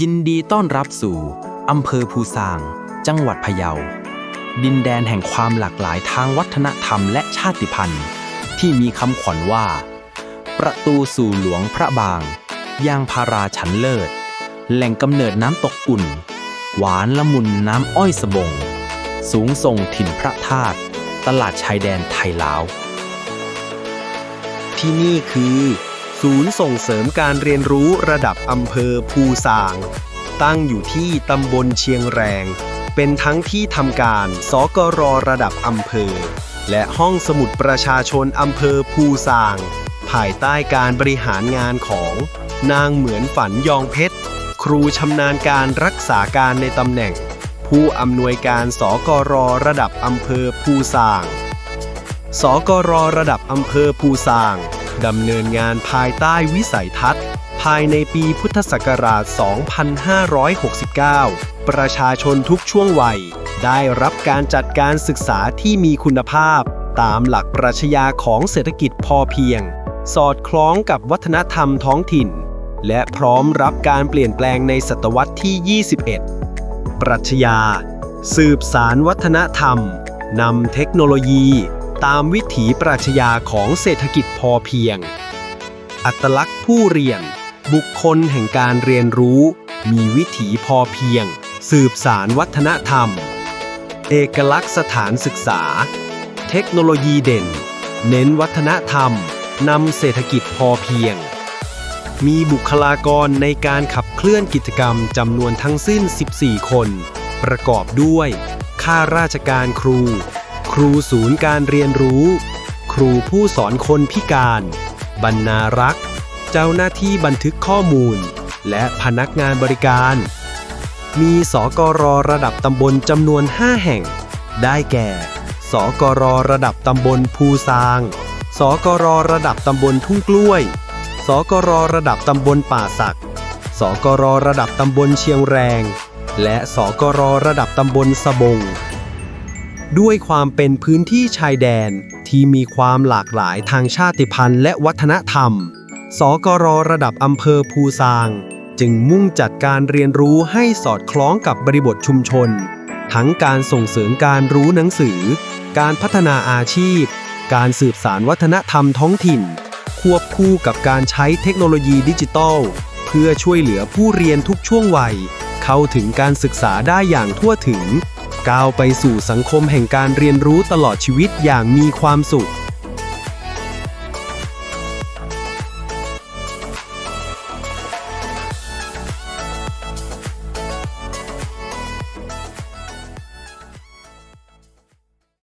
ยินดีต้อนรับสู่อำเภอภูซาง จังหวัดพะเยา ดินแดนแห่งความหลากหลายทางวัฒนธรรมและชาติพันธุ์ ที่มีคำขวัญว่า ประตูสู่หลวงพระบาง ยางพาราฉันเลิศ แหล่งกำเนิดน้ำตกอุ่น หวานละมุนน้ำอ้อยสบง สูงส่งถิ่นพระธาตุตลาดชายแดนไทยลาว ที่นี่คือ ศูนย์ส่งเสริมการเรียนรู้ระดับอำเภอภูซาง ตั้งอยู่ที่ตำบลเชียงแรง เป็นทั้งที่ทำการสกรระดับอำเภอ และห้องสมุดประชาชนอำเภอภูซาง ภายใต้การบริหารงานของ นางเหมือนฝันยองเพชร ครูชำนาญการรักษาการในตำแหน่ง ผู้อำนวยการสกรระดับอำเภอภูซาง สกรระดับอำเภอภูซาง ดำเนินงานภายใต้วิสัยทัศน์ ภายในปีพุทธศักราช 2569 ประชาชนทุกช่วงวัย ได้รับการจัดการศึกษาที่มีคุณภาพ ตามหลักปรัชญาของเศรษฐกิจพอเพียง สอดคล้องกับวัฒนธรรมท้องถิ่น และพร้อมรับการเปลี่ยนแปลงในศตวรรษที่ 21 ปรัชญา สืบสารวัฒนธรรมนำเทคโนโลยี ตามวิถีปรัชญาของเศรษฐกิจพอเพียง อัตลักษณ์ผู้เรียน บุคคลแห่งการเรียนรู้ มีวิถีพอเพียง สืบสารวัฒนธรรม เอกลักษณ์สถานศึกษา เทคโนโลยีเด่น เน้นวัฒนธรรมนำเศรษฐกิจพอเพียง มีบุคลากรในการขับเคลื่อนกิจกรรมจำนวนทั้งสิ้น 14 คน ประกอบด้วย ข้าราชการครู ครูศูนย์การเรียนรู้ ครูผู้สอนคนพิการ บรรณารักษ์ เจ้าหน้าที่บันทึกข้อมูล และพนักงานบริการ มีสกรระดับตำบลจำนวน 5 แห่ง ได้แก่ สกรระดับตำบลภูซาง สกรระดับตำบลทุ่งกล้วย สกรระดับตำบลป่าสัก สกรระดับตำบลเชียงแรง และสกรระดับตำบลสะบง ด้วยความเป็นพื้นที่ชายแดนที่มีความหลากหลายทางชาติพันธุ์และวัฒนธรรม สกรระดับอำเภอภูซาง จึงมุ่งจัดการเรียนรู้ให้สอดคล้องกับบริบทชุมชน ทั้งการส่งเสริมการรู้หนังสือ การพัฒนาอาชีพ การสืบสารวัฒนธรรมท้องถิ่น ควบคู่กับการใช้เทคโนโลยีดิจิทัลเพื่อช่วยเหลือผู้เรียนทุกช่วงวัย เข้าถึงการศึกษาได้อย่างทั่วถึง ก้าวไปสู่สังคมแห่งการเรียนรู้ตลอดชีวิตอย่างมีความสุข